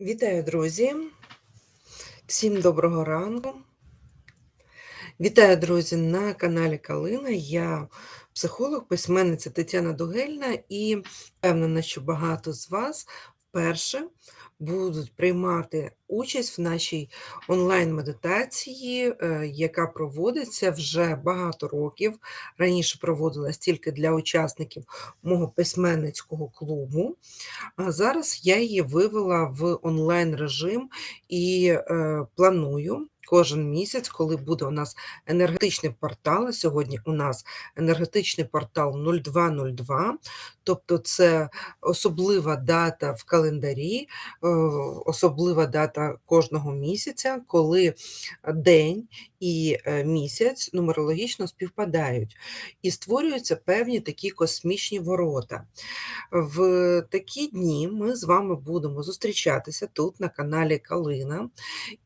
Вітаю, друзі! Всім доброго ранку. Вітаю, друзі, на каналі Калина. Я психолог, письменниця Тетяна Дугельна, і впевнена, що багато з вас вперше будуть приймати участь в нашій онлайн-медитації, е, яка проводиться вже багато років. Раніше проводилась тільки для учасників мого письменницького клубу. А зараз я її вивела в онлайн режим і е, планую кожен місяць, коли буде у нас енергетичний портал. Сьогодні у нас енергетичний портал 0202, тобто це особлива дата в календарі, е, особлива дата кожного місяця, коли день і е, місяць нумерологічно співпадають, і створюються певні такі космічні ворота. В такі дні ми з вами будемо зустрічатися тут на каналі Калина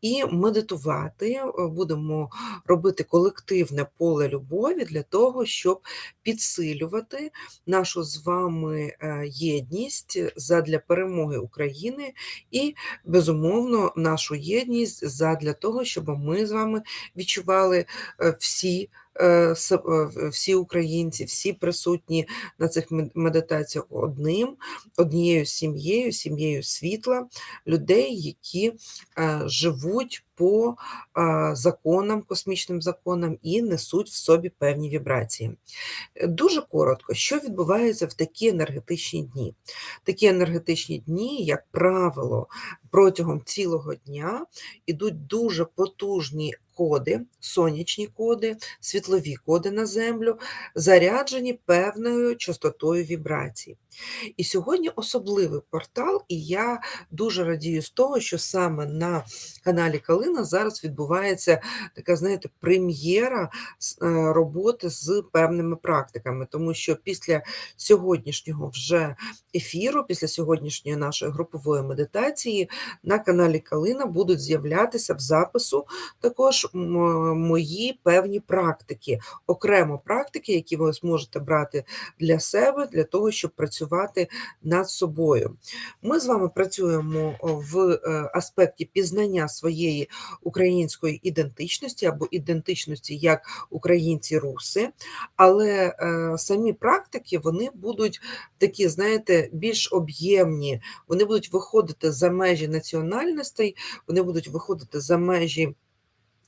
і медитувати. Е, будемо робити колективне поле любові для того, щоб підсилювати нашу з вами е, єдність задля перемоги України і, безумовно, нашу єдність задля того, щоб ми з вами відчували е, всі. Е, е, всі українці, всі присутні на цих медитаціях одним, однією сім'єю, сім'єю світла, людей, які е, живуть по законам, космічним законам і несуть в собі певні вібрації. Дуже коротко, що відбувається в такі енергетичні дні? Такі енергетичні дні, як правило, протягом цілого дня ідуть дуже потужні коди, сонячні коди, світлові коди на землю, заряджені певною частотою вібрацій. І сьогодні особливий портал, і я дуже радію з того, що саме на каналі Калина зараз відбувається така, знаєте, прем'єра е, роботи з певними практиками, тому що після сьогоднішнього вже ефіру, після сьогоднішньої нашої групової медитації на каналі Калина будуть з'являтися в запису також мої певні практики, окремо практики, які ви зможете брати для себе, для того, щоб працювати над собою. Ми з вами працюємо в е, аспекті пізнання своєї української ідентичності або ідентичності як українці-руси, але е, самі практики вони будуть такі, знаєте, більш об'ємні, вони будуть виходити за межі національностей, вони будуть виходити за межі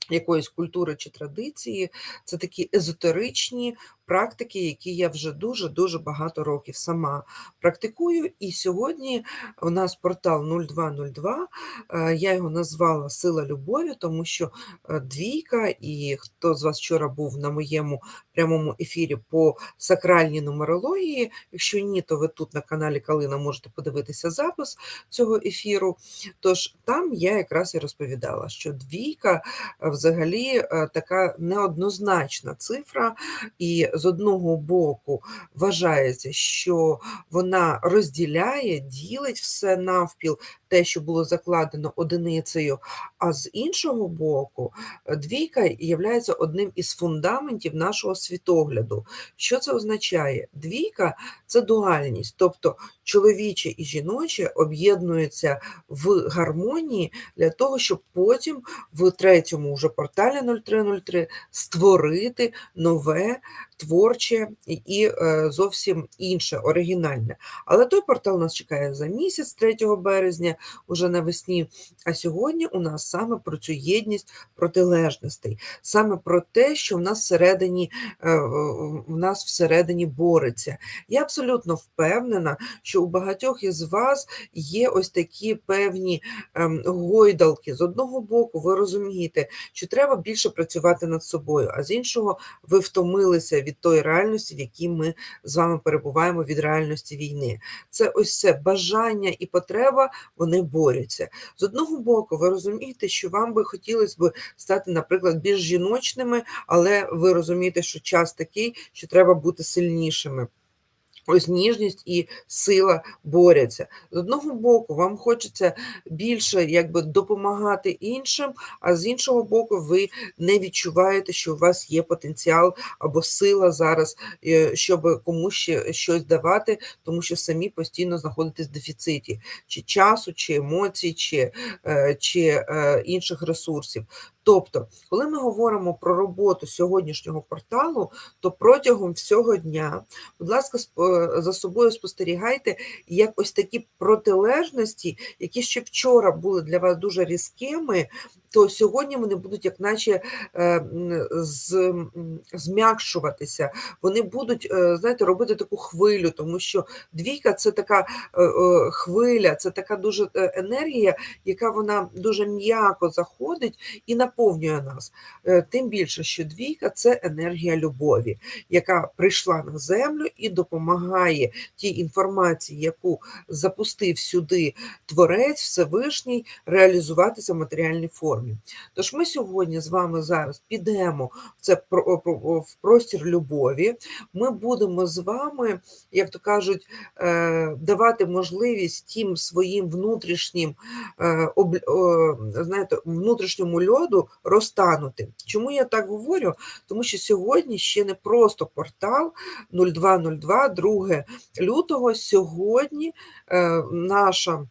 якоїсь культури чи традиції, це такі езотеричні практики, які я вже дуже-дуже багато років сама практикую. І сьогодні у нас портал 0202, е, я його назвала Сила любові, тому що е, двійка, і хто з вас вчора був на моєму прямому ефірі по сакральній нумерології, якщо ні, то ви тут на каналі Калина можете подивитися запис цього ефіру. Тож там я якраз і розповідала, що двійка е, взагалі така неоднозначна цифра. і з одного боку вважається, що вона розділяє, ділить все навпіл, те, що було закладено одиницею, а з іншого боку, двійка є одним із фундаментів нашого світогляду. Що це означає? Двійка це дуальність, тобто чоловіче і жіноче об'єднуються в гармонії для того, щоб потім в третьому вже порталі 0303 створити нове творче і е, зовсім інше, оригінальне. Але той портал нас чекає за місяць, 3 березня, уже навесні. А сьогодні у нас саме про цю єдність протилежностей, саме про те, що в нас всередині е, в нас всередині бореться. Я абсолютно впевнена, що у багатьох із вас є ось такі певні ем, гойдалки. З одного боку, ви розумієте, що треба більше працювати над собою, а з іншого, ви втомилися від тої реальності, в якій ми з вами перебуваємо від реальності війни. Це ось це бажання і потреба, вони борються. З одного боку, ви розумієте, що вам би хотілося б стати, наприклад, більш жіночними, але ви розумієте, що час такий, що треба бути сильнішими. Ось ніжність і сила борються. З одного боку, вам хочеться більше якби допомагати іншим, а з іншого боку, ви не відчуваєте, що у вас є потенціал або сила зараз, е, щоб комусь ще щось давати, тому що самі постійно знаходитесь в дефіциті чи часу, чи емоцій, чи, е, чи е, інших ресурсів. Тобто, коли ми говоримо про роботу сьогоднішнього порталу, то протягом всього дня, будь ласка, сп- за собою спостерігайте, як ось такі протилежності, які ще вчора були для вас дуже різкими, то сьогодні вони будуть, як наче е, з, зм'якшуватися. Вони будуть, е, знаєте, робити таку хвилю, тому що двійка це така е, хвиля, це така дуже енергія, яка вона дуже м'яко заходить і наповнює нас. Тим більше, що двійка це енергія любові, яка прийшла на землю і допомагає тій інформації, яку запустив сюди Творець Всевишній, реалізуватися в матеріальній формі. Тож ми сьогодні з вами зараз підемо в це в простір любові. Ми будемо з вами, як то кажуть, е, давати можливість тим своїм внутрішнім е, знаєте, внутрішньому льоду розтанути. Чому я так говорю? Тому що сьогодні ще не просто портал 0202, 2 лютого. Сьогодні е, наша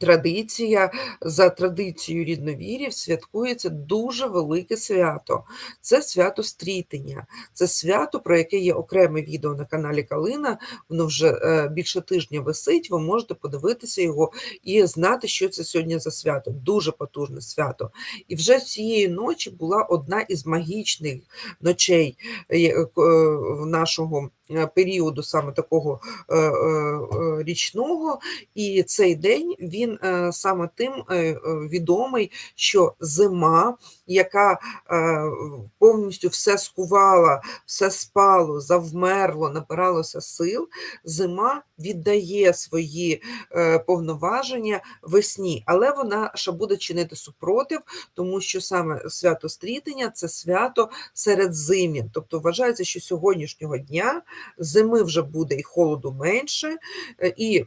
Традиція за традицією рідновірів святкується дуже велике свято. Це свято стрітення. Це свято, про яке є окреме відео на каналі Калина. Воно вже е, більше тижня висить. Ви можете подивитися його і знати, що це сьогодні за свято. Дуже потужне свято. І вже цієї ночі була одна із магічних ночей е, е, нашого періоду, саме такого е, е, е, річного. І цей день він е, саме тим е, е, відомий, що зима, яка е, повністю все скувала, все спало, завмерло, набиралося сил, зима віддає свої е, повноваження весні, але вона ще буде чинити супротив, тому що саме свято стрітення це свято серед зимі. Тобто вважається, що сьогоднішнього дня зими вже буде і холоду менше, е, і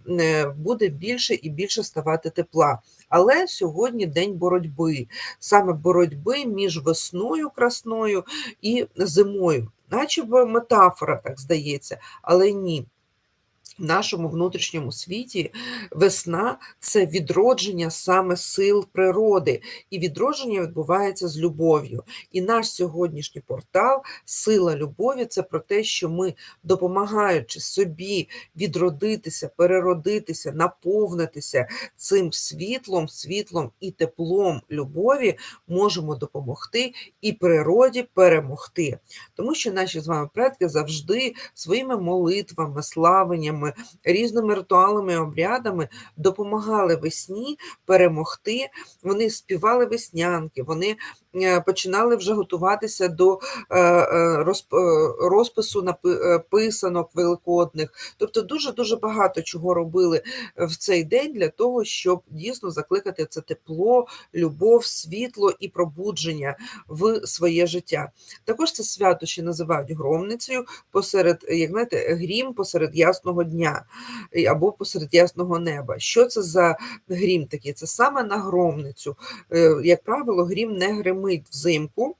буде більше і більше ставати тепла. Але сьогодні день боротьби, саме боротьби між весною красною і зимою, наче метафора, так здається, але ні. В нашому внутрішньому світі весна це відродження саме сил природи, і відродження відбувається з любов'ю. І наш сьогоднішній портал Сила любові це про те, що ми, допомагаючи собі відродитися, переродитися, наповнитися цим світлом, світлом і теплом любові, можемо допомогти і природі перемогти. Тому що наші з вами предки завжди своїми молитвами, славеннями, різними ритуалами, обрядами допомагали весні перемогти. Вони співали веснянки, вони починали вже готуватися до е, е, е, розпису е, писанок великодних. Тобто дуже-дуже багато чого робили в цей день для того, щоб дійсно закликати це тепло, любов, світло і пробудження в своє життя. Також це свято ще називають громницею посеред, як знаєте, грім посеред ясного дня або посеред ясного неба. Що це за грім такий? Це саме на громницю. Е, Як правило, грім не гримить взимку.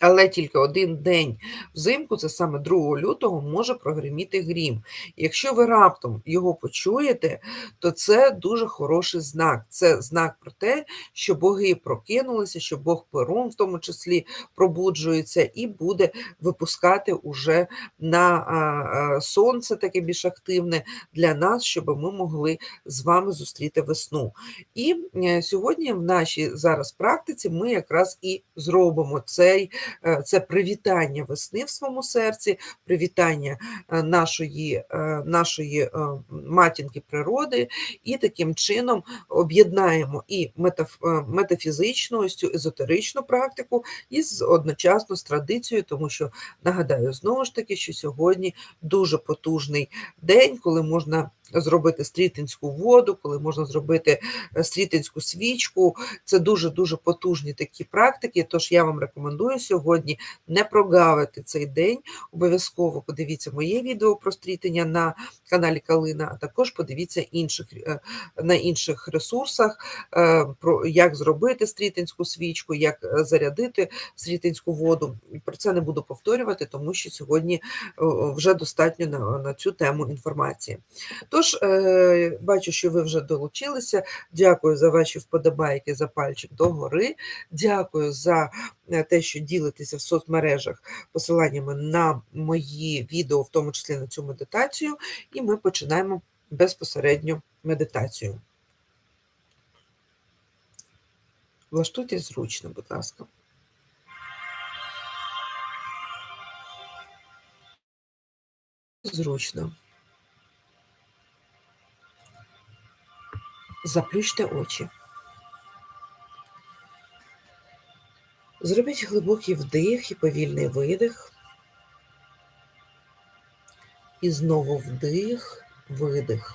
Але тільки один день взимку, це саме 2 лютого, може прогриміти грім. Якщо ви раптом його почуєте, то це дуже хороший знак. Це знак про те, що боги прокинулися, що Бог Перун в тому числі пробуджується і буде випускати уже на сонце таке більш активне для нас, щоб ми могли з вами зустріти весну. І е, сьогодні в нашій зараз практиці ми якраз і зробимо цей це привітання весни в своєму серці, привітання е, нашої, е, нашої е, матінки природи, і таким чином об'єднаємо і метаф, е, метафізичну, цю езотеричну практику, і з одночасно з традицією, тому що нагадаю знову ж таки, що сьогодні дуже потужний день, коли можна зробити стрітинську воду, коли можна зробити е, стрітинську свічку. Це дуже дуже потужні такі практики. Тож я вам рекомендую сьогодні. не прогавити цей день, обов'язково подивіться моє відео про стрітення на каналі Калина, а також подивіться інших, е, на інших ресурсах, е, про як зробити стрітинську свічку, як зарядити стрітинську воду. Про це не буду повторювати, тому що сьогодні вже достатньо на, на цю тему інформації. Тож, бачу, що ви вже долучилися. Дякую за ваші вподобайки, за пальчик догори. Дякую за те, що ділитеся в соцмережах посиланнями на мої відео, в тому числі на цю медитацію, і ми починаємо безпосередньо медитацію. Влаштуйтесь зручно, будь ласка. Зручно. Заплющте очі. Зробіть глибокий вдих і повільний видих. І знову вдих, видих.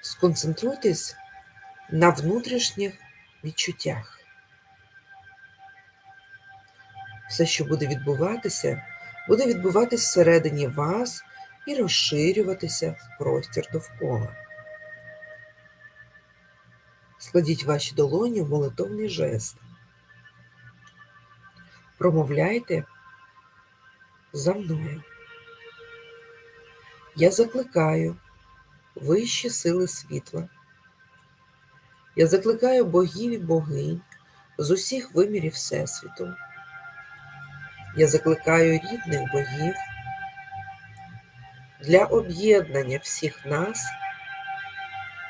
Сконцентруйтесь на внутрішніх відчуттях. Все, що буде відбуватися, буде відбуватися всередині вас і розширюватися в простір довкола. Складіть ваші долоні в молитовний жест. Промовляйте за мною. Я закликаю вищі сили світла. Я закликаю богів і богинь з усіх вимірів Всесвіту. Я закликаю рідних богів для об'єднання всіх нас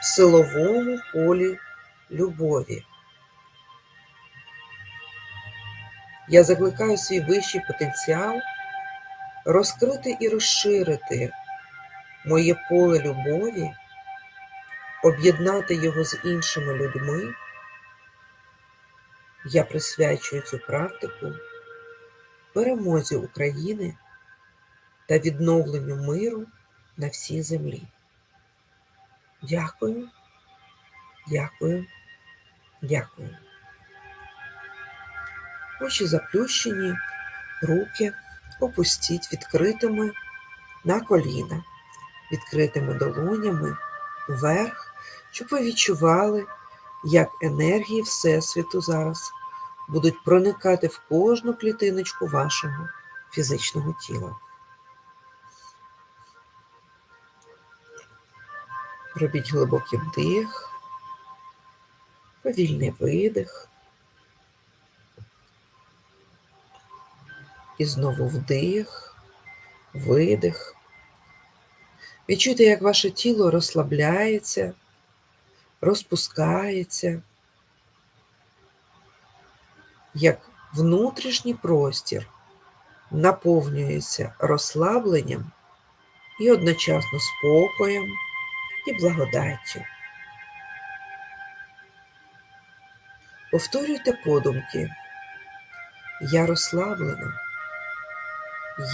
в силовому полі любові. Я закликаю свій вищий потенціал розкрити і розширити моє поле любові, об'єднати його з іншими людьми. Я присвячую цю практику перемозі України та відновленню миру на всій землі. Дякую, дякую. Дякую. Очі заплющені, руки опустіть відкритими на коліна, відкритими долонями вверх, щоб ви відчували, як енергії Всесвіту зараз будуть проникати в кожну клітиночку вашого фізичного тіла. Робіть глибокий вдих повільний видих. І знову вдих, видих. Відчуйте, як ваше тіло розслабляється, розпускається, як внутрішній простір наповнюється розслабленням і одночасно спокоєм і благодаттю. Повторюйте подумки. Я розслаблена,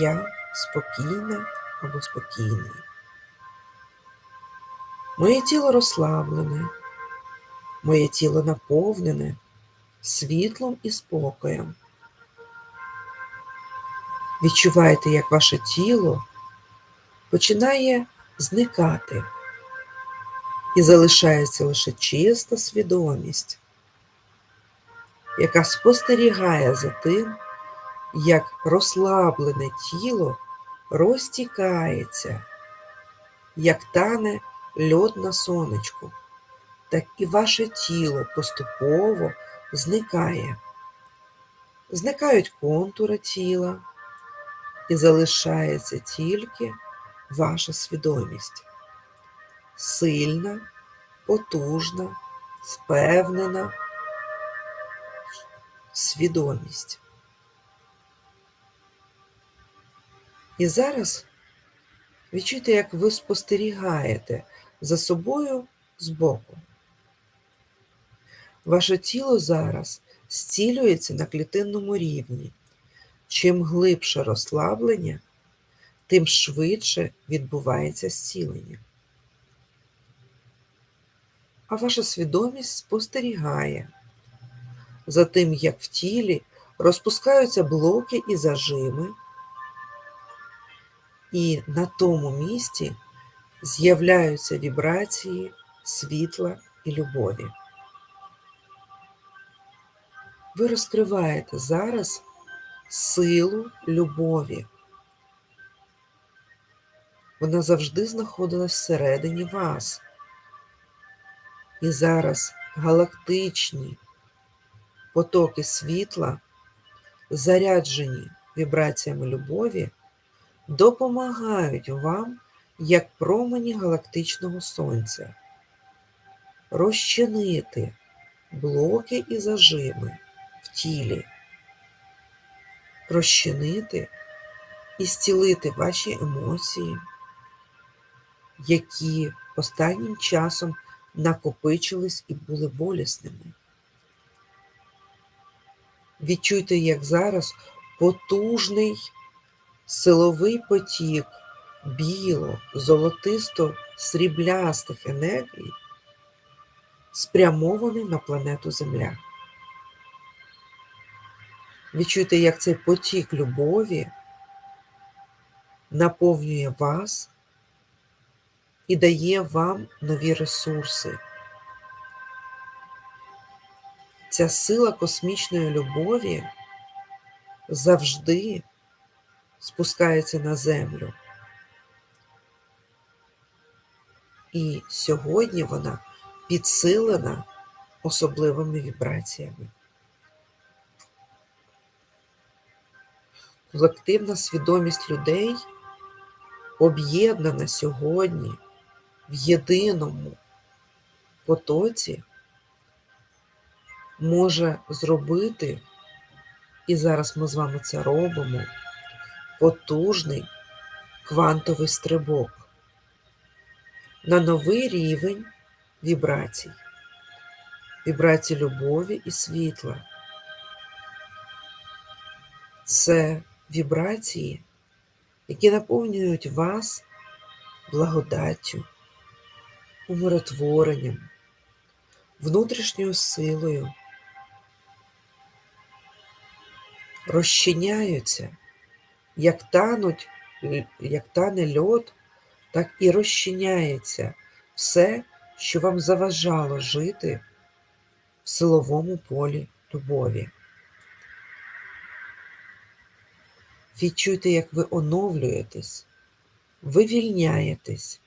я спокійна або спокійний. Моє тіло розслаблене, моє тіло наповнене світлом і спокоєм. Відчувайте, як ваше тіло починає зникати і залишається лише чиста свідомість яка спостерігає за тим, як розслаблене тіло розтікається, як тане льод на сонечку, так і ваше тіло поступово зникає. Зникають контури тіла, і залишається тільки ваша свідомість. Сильна, потужна, впевнена свідомість. І зараз відчуйте, як ви спостерігаєте за собою збоку. Ваше тіло зараз зцілюється на клітинному рівні. Чим глибше розслаблення, тим швидше відбувається зцілення. А ваша свідомість спостерігає за тим, як в тілі розпускаються блоки і зажими, і на тому місці з'являються вібрації світла і любові. Ви розкриваєте зараз силу любові. Вона завжди знаходилась всередині вас. І зараз галактичні потоки світла, заряджені вібраціями любові, допомагають вам, як промені галактичного сонця, розчинити блоки і зажими в тілі, розчинити і зцілити ваші емоції, які останнім часом накопичились і були болісними. Відчуйте, як зараз потужний силовий потік біло, золотисто сріблястих енергій спрямований на планету Земля. Відчуйте, як цей потік любові наповнює вас і дає вам нові ресурси. Ця сила космічної любові завжди спускається на землю. І сьогодні вона підсилена особливими вібраціями. Колективна свідомість людей об'єднана сьогодні в єдиному потоці, може зробити, і зараз ми з вами це робимо, потужний квантовий стрибок на новий рівень вібрацій, вібрацій любові і світла. Це вібрації, які наповнюють вас благодаттю, умиротворенням, внутрішньою силою, розчиняються, як тануть, як тане льод, так і розчиняється все, що вам заважало жити в силовому полі любові. Відчуйте, як ви оновлюєтесь, вивільняєтесь,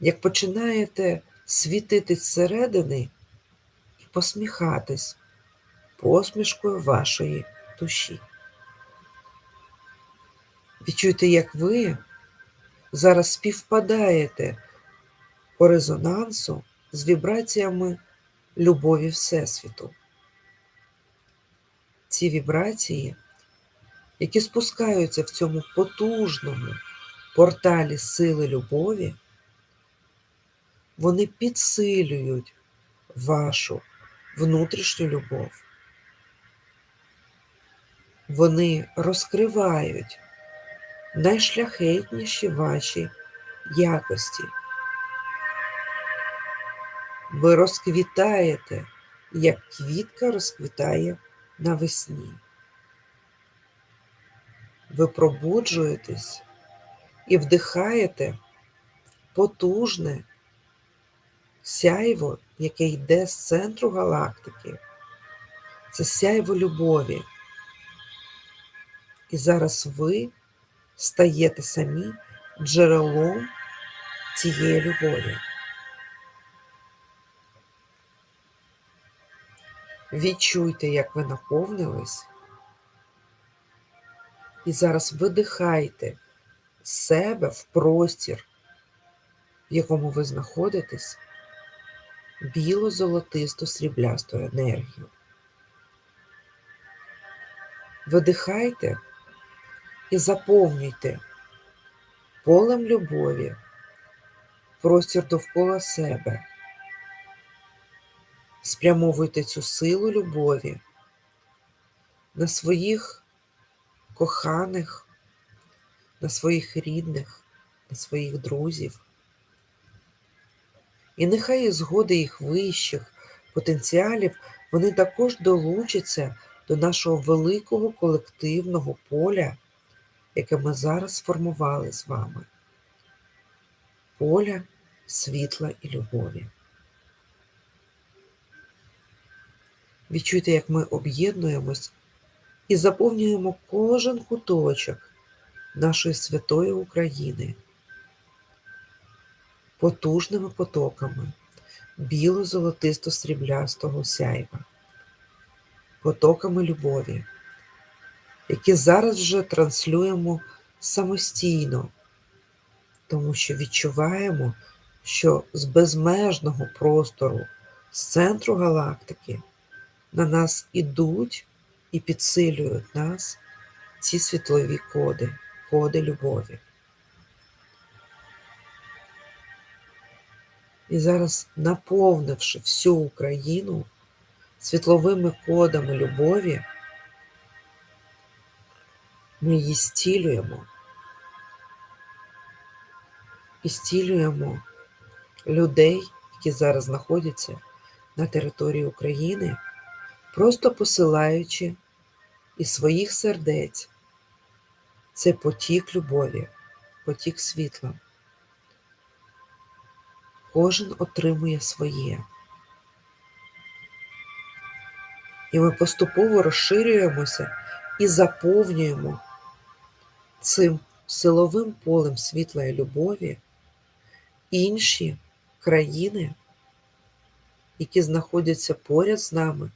як починаєте світити зсередини і посміхатись посмішкою вашої душі. Відчуйте, як ви зараз співпадаєте по резонансу з вібраціями любові Всесвіту. Ці вібрації, які спускаються в цьому потужному порталі сили любові, вони підсилюють вашу внутрішню любов. Вони розкривають найшляхетніші ваші якості. Ви розквітаєте, як квітка розквітає навесні. Ви пробуджуєтесь і вдихаєте потужне сяйво, яке йде з центру галактики. Це сяйво любові. І зараз ви стаєте самі джерелом цієї любові. Відчуйте, як ви наповнились, і зараз видихайте себе в простір, в якому ви знаходитесь, біло-золотисту сріблясту енергію. Видихайте і заповнюйте полем любові, простір довкола себе. Спрямовуйте цю силу любові на своїх коханих, на своїх рідних, на своїх друзів. І нехай згоди їх вищих потенціалів вони також долучаться до нашого великого колективного поля, яке ми зараз сформували з вами. Поля світла і любові. Відчуйте, як ми об'єднуємось і заповнюємо кожен куточок нашої святої України потужними потоками біло-золотисто-сріблястого сяйва, потоками любові, які зараз вже транслюємо самостійно, тому що відчуваємо, що з безмежного простору, з центру галактики на нас ідуть і підсилюють нас ці світлові коди, коди любові. І зараз, наповнивши всю Україну світловими кодами любові, ми її стілюємо і стілюємо людей, які зараз знаходяться на території України, просто посилаючи із своїх сердець цей потік любові, потік світла. Кожен отримує своє. І ми поступово розширюємося і заповнюємо цим силовим полем світла і любові інші країни, які знаходяться поряд з нами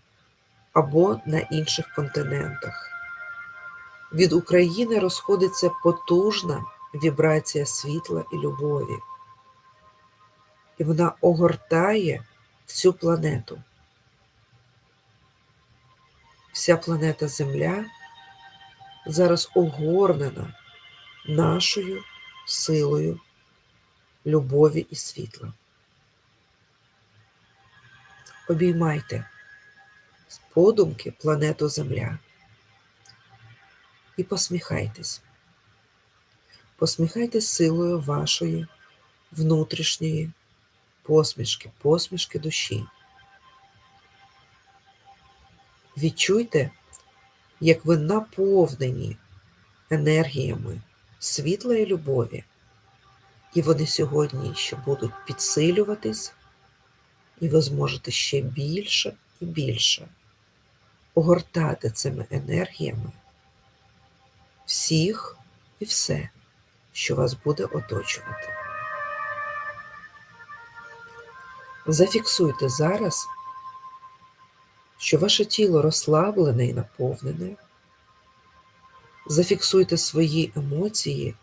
або на інших континентах. Від України розходиться потужна вібрація світла і любові і вона огортає всю планету. Вся планета Земля зараз огорнена нашою силою любові і світла. Обіймайте з подумки планету Земля і посміхайтесь. Посміхайтесь силою вашої внутрішньої посмішки, посмішки душі. Відчуйте, як ви наповнені енергіями світла і любові, і вони сьогодні ще будуть підсилюватись, і ви зможете ще більше і більше огортати цими енергіями всіх і все, що вас буде оточувати. Зафіксуйте зараз, що ваше тіло розслаблене і наповнене. Зафіксуйте свої емоції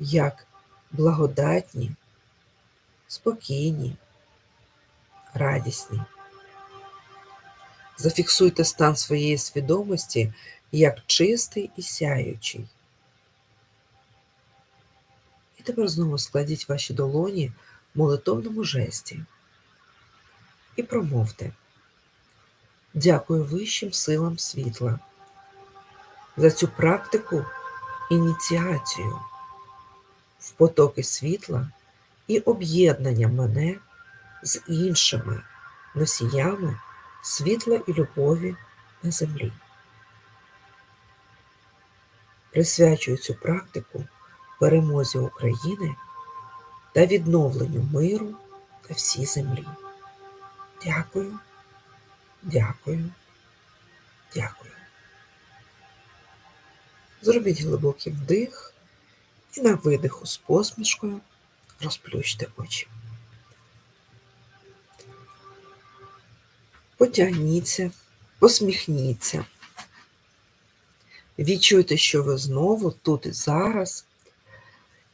як благодатні, спокійні, радісні. Зафіксуйте стан своєї свідомості як чистий і сяючий. І тепер знову складіть ваші долоні в молитовному жесті і промовте. Дякую вищим силам світла за цю практику ініціацію в потоки світла і об'єднання мене з іншими носіями світла і любові на землі. Присвячую цю практику перемозі України та відновленню миру на всій землі. Дякую, дякую, дякую. Зробіть глибокий вдих і на видиху з посмішкою розплющте очі. Потягніться, посміхніться. Відчуйте, що ви знову тут і зараз.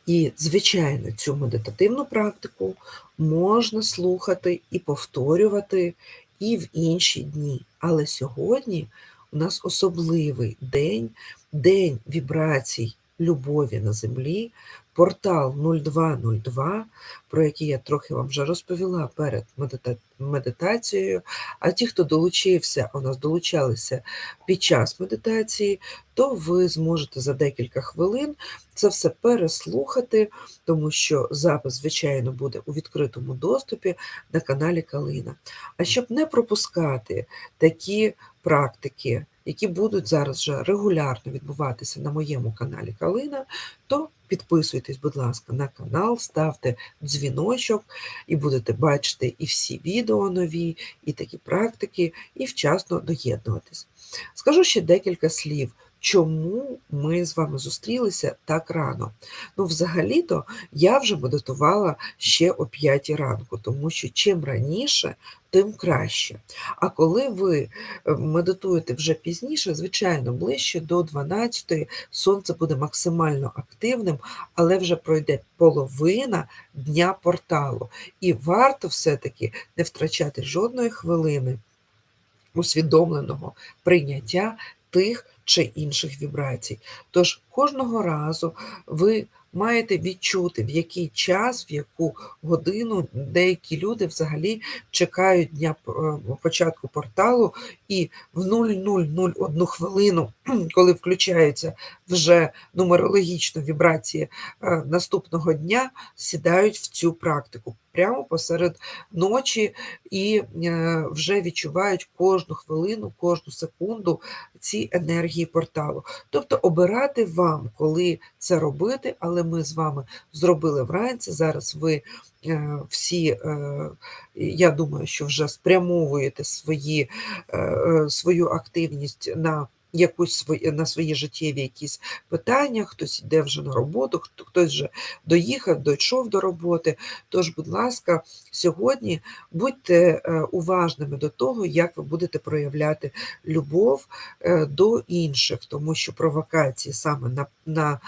І, звичайно, цю медитативну практику можна слухати і повторювати і в інші дні. Але сьогодні у нас особливий день, день вібрацій любові на землі, портал 0202, про який я трохи вам вже розповіла перед медита- медитацією. А ті, хто долучився, у нас долучалися під час медитації, то ви зможете за декілька хвилин це все переслухати, тому що запис, звичайно, буде у відкритому доступі на каналі Калина. А щоб не пропускати такі практики, які будуть зараз вже регулярно відбуватися на моєму каналі Калина, то підписуйтесь, будь ласка, на канал, ставте дзвіночок і будете бачити і всі відео нові, і такі практики, і вчасно доєднуватись. Скажу ще декілька слів. Чому ми з вами зустрілися так рано? Ну, взагалі-то я вже медитувала ще о 5 ранку, тому що чим раніше, тим краще. А коли ви е, медитуєте вже пізніше, звичайно, ближче до 12 сонце буде максимально активним, але вже пройде половина дня порталу. І варто все-таки не втрачати жодної хвилини усвідомленого прийняття тих чи інших вібрацій. Тож кожного разу ви маєте відчути, в який час, в яку годину деякі люди взагалі чекають дня е, початку порталу, і в 0001 хвилину, коли включаються вже нумерологічно вібрації е, наступного дня, сідають в цю практику прямо посеред ночі і е, вже відчувають кожну хвилину, кожну секунду ці енергії порталу. Тобто обирати вам, коли це робити, але ми з вами зробили вранці. Зараз ви е, всі, е, я думаю, що вже спрямовуєте свої, свою активність на якусь свої, на свої життєві якісь питання, хтось йде вже на роботу, хтось вже доїхав, дійшов до роботи. Тож, будь ласка, сьогодні будьте е, уважними до того, як ви будете проявляти любов е, до інших, тому що провокації саме на, на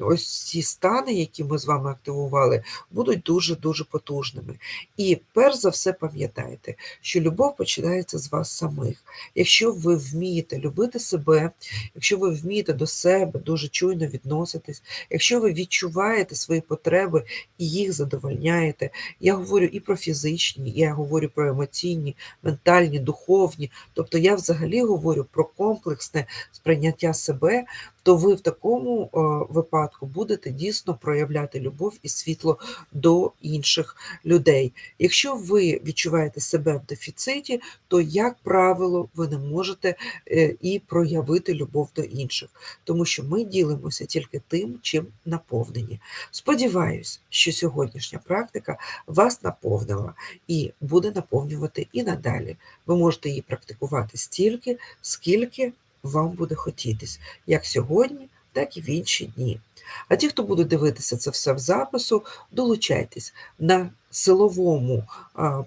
ось ці стани, які ми з вами активували, будуть дуже-дуже потужними. І перш за все пам'ятайте, що любов починається з вас самих. Якщо ви вмієте любити, любити себе, якщо ви вмієте до себе дуже чуйно відноситись, якщо ви відчуваєте свої потреби і їх задовольняєте, я говорю і про фізичні, я говорю про емоційні, ментальні, духовні, тобто я взагалі говорю про комплексне сприйняття себе то ви в такому е, випадку будете дійсно проявляти любов і світло до інших людей. Якщо ви відчуваєте себе в дефіциті, то, як правило, ви не можете е, і проявити любов до інших, тому що ми ділимося тільки тим, чим наповнені. Сподіваюсь, що сьогоднішня практика вас наповнила і буде наповнювати і надалі. Ви можете її практикувати стільки, скільки вам буде хотітись, як сьогодні, так і в інші дні. А ті, хто буде дивитися це все в запису, долучайтесь на силовому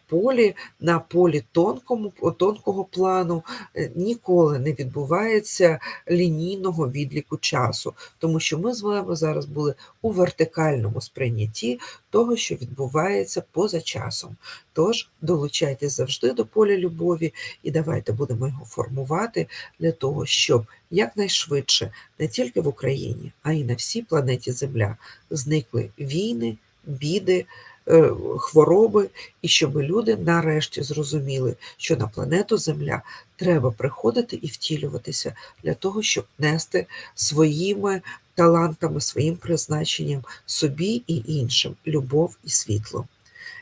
полі, на полі тонкому, тонкого плану е, ніколи не відбувається лінійного відліку часу, тому що ми з вами зараз були у вертикальному сприйнятті того, що відбувається поза часом. Тож долучайтесь завжди до поля любові і давайте будемо його формувати для того, щоб якнайшвидше не тільки в Україні, а й на всій планеті Земля зникли війни, біди. Е, хвороби, і щоб люди нарешті зрозуміли, що на планету Земля треба приходити і втілюватися для того, щоб нести своїми талантами, своїм призначенням собі і іншим любов і світло.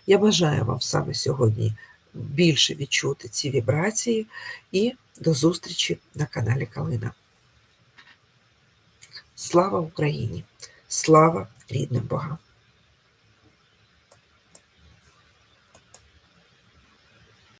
Я бажаю вам саме сьогодні більше відчути ці вібрації і до зустрічі на каналі Калина. Слава Україні! Слава рідним Богам!